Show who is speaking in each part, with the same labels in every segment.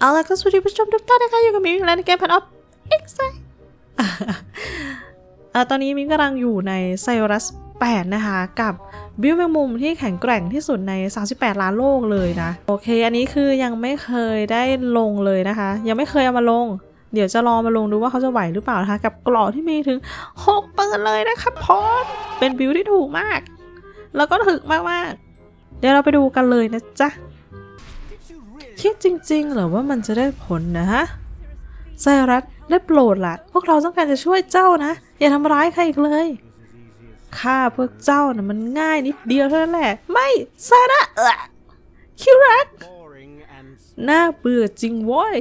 Speaker 1: เอาล่ะก็สวัสดีผู้ชมทุกท่านนะคะอยู่กับมิวอีกแล้วในเกมพันออฟเอ็กไซตอนนี้มิวกำลังอยู่ในไซรัส 8 นะคะ กับบิวแมงมุมที่แข็งแกร่งที่สุดใน 38 ล้านโลกเลยนะ โอเค อันนี้คือยังไม่เคยได้ลงเลยนะคะ ยังไม่เคยเอามาลง เดี๋ยวจะลองมาลงดูว่าเขาจะไหวหรือเปล่านะคะ กับกรอบที่มีถึง6เปิดเลยนะคะพอดเป็นบิวที่ถูกมาก แล้วก็ถึกมากๆ เดี๋ยวเราไปดูกันเลยนะจ๊ะ คิดจริงๆเหรอว่ามันจะได้ผลนะฮะไซรัสได้โปรดละพวกเราต้องการจะช่วยเจ้านะ อย่าทำร้ายใครอีกเลยฆ่าพวกเจ้านะ่ะมันง่ายนิดเดียวเท่านั้นแหละ ไม่ไซรัสเออคิวรักน่าเบื่อจริงโว้ย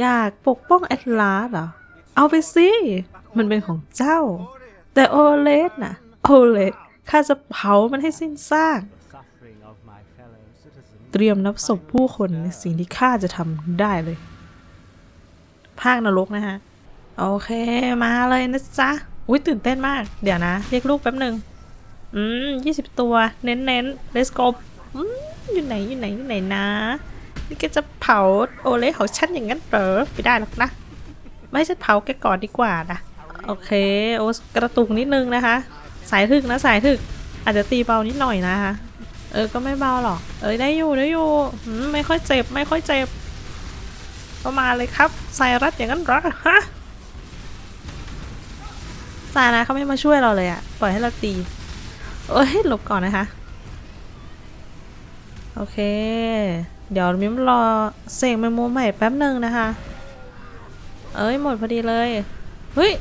Speaker 1: อยากปกป้องแอตลาสเหรอ เอาไปสิ มันเป็นของเจ้า แต่โอเลสน่ะโอเลสข้าจะเผามันให้สิ้นซาก ตรียมนับศพผู้คนในสิ่งที่ข้าจะทำได้เลย ภาคนรกนะฮะ โอเคมาเลยนะจ๊ะ อุ้ยตื่นเต้นมาก เดี๋ยวนะ เรียกลูกแป๊บหนึ่งอืมยี่สิบตัว เน้นเน้น let's go อืมอยู่ไหนอยู่ไหนอยู่ไหนนะ นี่แกจะเผาโอเล่ของฉันอย่างนั้นเหรอไม่ได้หรอกนะ ไม่ฉันเผาแกก่อนดีกว่านะ โอเค โอ้กระตุกนิดนึงนะคะ สายถึกนะสายถึกอาจจะตีเบานิดหน่อยนะคะ เออ ก็ไม่เบาหรอก เอ้ยได้อยู่ได้อยู่ไม่ค่อยเจ็บไม่ค่อยเจ็บก็มาเลยครับใส่รัดอย่างนั้นหรอฮะสายนะเขาไม่มาช่วยเราเลยอะปล่อยให้เราตีเอ้ยหลบก่อนนะคะ โอเค เดี๋ยวมิมรอเสกเมมโมใหม่แป๊บหนึ่งนะคะ เอ้ยหมดพอดีเลยเฮ้ย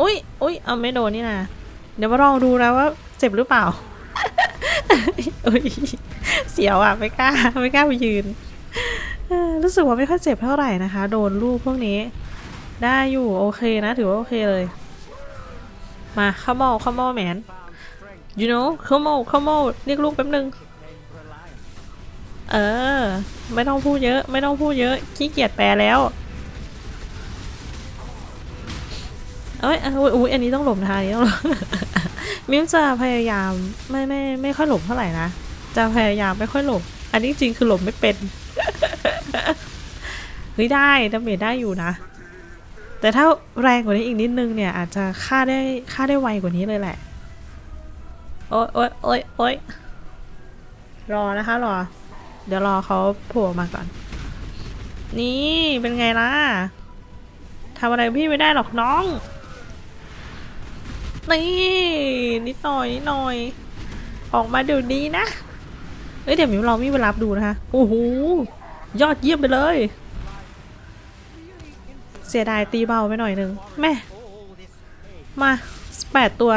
Speaker 1: อุ้ยอุ้ยเอาไม่โดนนี่นะเดี๋ยวมาลองดูนะว่าเจ็บหรือเปล่า อุ้ยเสียวอะไม่กล้าไม่กล้าไปยืนรู้สึกว่าไม่ค่อยเจ็บเท่าไหร่นะคะ โดนลูกพวกนี้ ได้อยู่โอเคนะ ถือว่าโอเคเลย มาข้าโมเข้าโมแมน you know ข้าโมเข้าโมเรียกลูกแป๊บนึง เออ ไม่ต้องพูดเยอะ ไม่ต้องพูดเยอะ ขี้เกียจแปลแล้วเอ้ยอะอุ๊ยอุ้ยอันนี้ต้องหลบนะคะอันนี้ต้องหลบ มิวจะพยายามไม่ไม่ไม่ค่อยหลบเท่าไหร่นะ จะพยายามไม่ค่อยหลบ อันนี้จริงคือหลบไม่เป็น เฮ้ยได้ดาเมจได้อยู่นะ แต่ถ้าแรงกว่านี้อีกนิดนึงเนี่ย อาจจะฆ่าได้ฆ่าได้ไวกว่านี้เลยแหละ โอ๊ยโอ๊ยโอ๊ยโอ๊ยรอนะคะรอ เดี๋ยวรอเขาโผล่มาก่อน นี่เป็นไงล่ะทำอะไรพี่ไม่ได้หรอกน้อง นี่นิดหน่อยนิดหน่อย ออกมาเดี๋ยวนี้นะเอ้ยเดี๋ยวมิวเราไม่ไปรับดูนะคะโอ้โหยอดเยี่ยมไปเลย เสียดายตีเบาไปหน่อยนึงแม่มาแปดตัว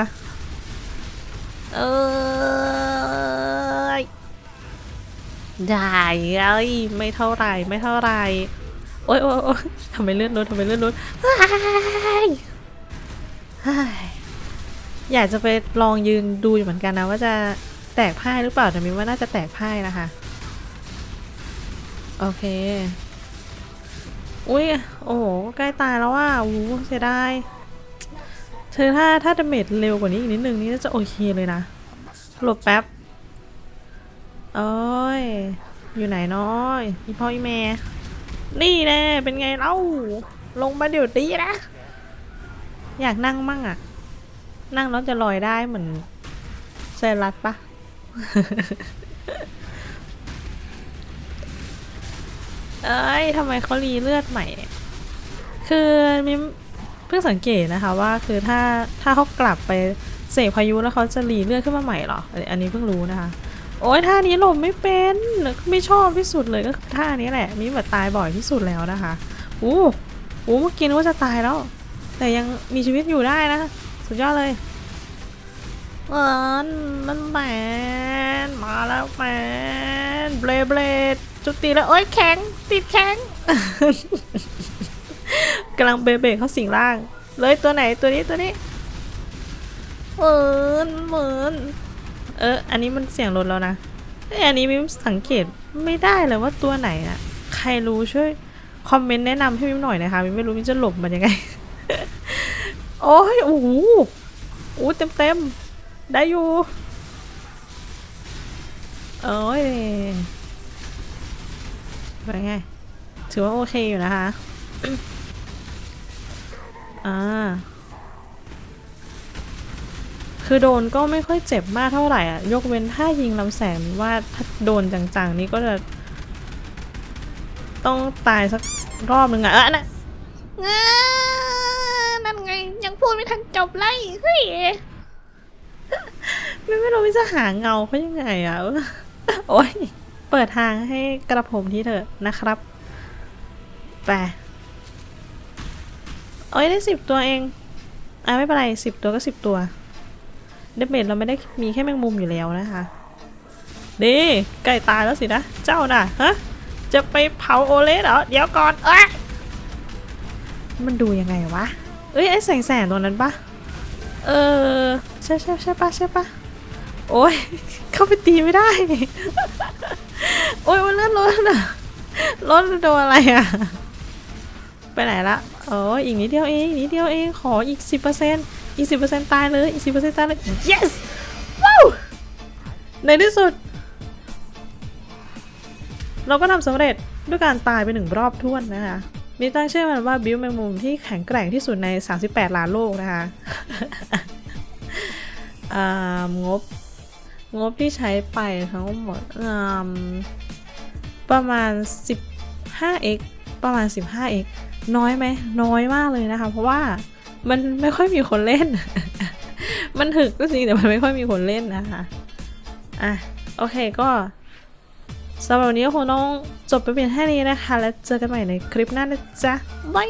Speaker 1: เอยได้เอ้ยไม่เท่าไรไม่เท่าไรโอ๊ยโอ๊ยทำไมเลื่อนรถทำไมเลื่อนรถเฮ้ย อยากจะไปลองยืนดูอยู่เหมือนกันนะว่าจะแตกพ่ายหรือเปล่าแต่มินว่าน่าจะแตกพ่ายนะคะ โอเค อุ้ยโอ้โหใกล้ตายแล้วว่าโอ้เสียดายเธอถ้าถ้าดาเมจเร็วกว่านี้อีกนิดนึงนี่น่าจะโอเคเลยนะหลบแป๊บโอ้ย อยู่ไหนน้อยอีพ่ออีแม่ นี่แน่เป็นไงเล่าลงมาเดี๋ยวดีนะ อยากนั่งมั่งอะ นั่งแล้วจะลอยได้เหมือนเซรัสปะเอ้ยทำไมเขารีเลือดใหม่เนี่ย คือมิมเพิ่งสังเกตนะคะว่าคือถ้าถ้าเขากลับไปเสกพายุแล้วเขาจะรีเลือดขึ้นมาใหม่หรอ อันนี้เพิ่งรู้นะคะ โอ้ยท่านี้หลบไม่เป็นไม่ชอบที่สุดเลยก็คือท่านี้แหละ มิมแบบตายบ่อยที่สุดแล้วนะคะ อู้หูเมื่อกี้นึกว่าจะตายแล้ว แต่ยังมีชีวิตอยู่ได้นะ สุดยอดเลยเออมันแมนมาแล้วแมนเบลเบลจุดตีแล้วโอ้ยแข็งติดแข็งกำลังเบเบกเขาสิงร่าง เลยตัวไหนตัวนี้ตัวนี้เหมือนเหมือนเออ อันนี้มันเสียงรถแล้วนะเอยอันนี้มิมสังเกตไม่ได้เลยว่าตัวไหนอะใครรู้ช่วยคอมเมนต์แนะนำให้มิมหน่อยนะคะมิมไม่รู้มิมจะหลบมันยังไง โอ้ยโอ้โหโอ้เต็มเต็มๆได้อยู่โอ้ยเป็นไง ถือว่าโอเคอยู่นะคะ อ่า คือโดนก็ไม่ค่อยเจ็บมากเท่าไหร่อะ ยกเว้นถ้ายิงลำแสงว่าถ้าโดนจังๆ นี่ก็จะ ต้องตายสักรอบหนึ่งอะ เออนะ
Speaker 2: ดไม่ทันจบเลยเฮ้ย
Speaker 1: ไม่ไม่รู้ว่าจะหาเงาเขายังไงอะโอ้ยเปิดทางให้กระผมที่เถอะนะครับไปโอ้ยได้สิบตัวเองอะไม่เป็นไรสิบตัวก็สิบตัวเดเมจเราไม่ได้มีแค่แมงมุมอยู่แล้วนะคะดีใกล้ตายแล้วสินะ เจ้าน่ะฮะจะไปเผาโอเลสเหรอ เดี๋ยวก่อนเอ้ยมันดูยังไงวะ เอ้ยไอ้แสงแสงตัวนั้นปะเออใช่ใช่ใช่ปะใช่ปะโอ้ยเข้าไปตีไม่ได้ โอ้ยมันเลื่อนรถอะรถโดนอะไรอะไปไหนละโอ้ยอีกนิดเดียวเองนิดเดียวเองขออีกสิบเปอร์เซ็นต์อีกสิบเปอร์เซ็นต์ตายเลยอีกสิบเปอร์เซ็นต์ตายเลย yes ว้าวในที่สุด เราก็ทำสำเร็จด้วยการตายไปหนึ่งรอบท้วนนะคะ มีตั้งชื่อมันว่าบิวแมงมุมที่แข็งแกร่งที่สุดใน 38 ล้านโลกนะคะงบ งบที่ใช้ไปทั้งหมดประมาณ 15x ประมาณ 15x น้อยไหม น้อยมากเลยนะคะ เพราะว่ามันไม่ค่อยมีคนเล่น มันถึกก็จริงแต่มันไม่ค่อยมีคนเล่นนะคะ อะ โอเคก็ สำหรับวันนี้คงต้องจบไปเพียงแค่นี้นะคะ แล้วเจอกันใหม่ในคลิปหน้านะจ๊ะ
Speaker 2: บาย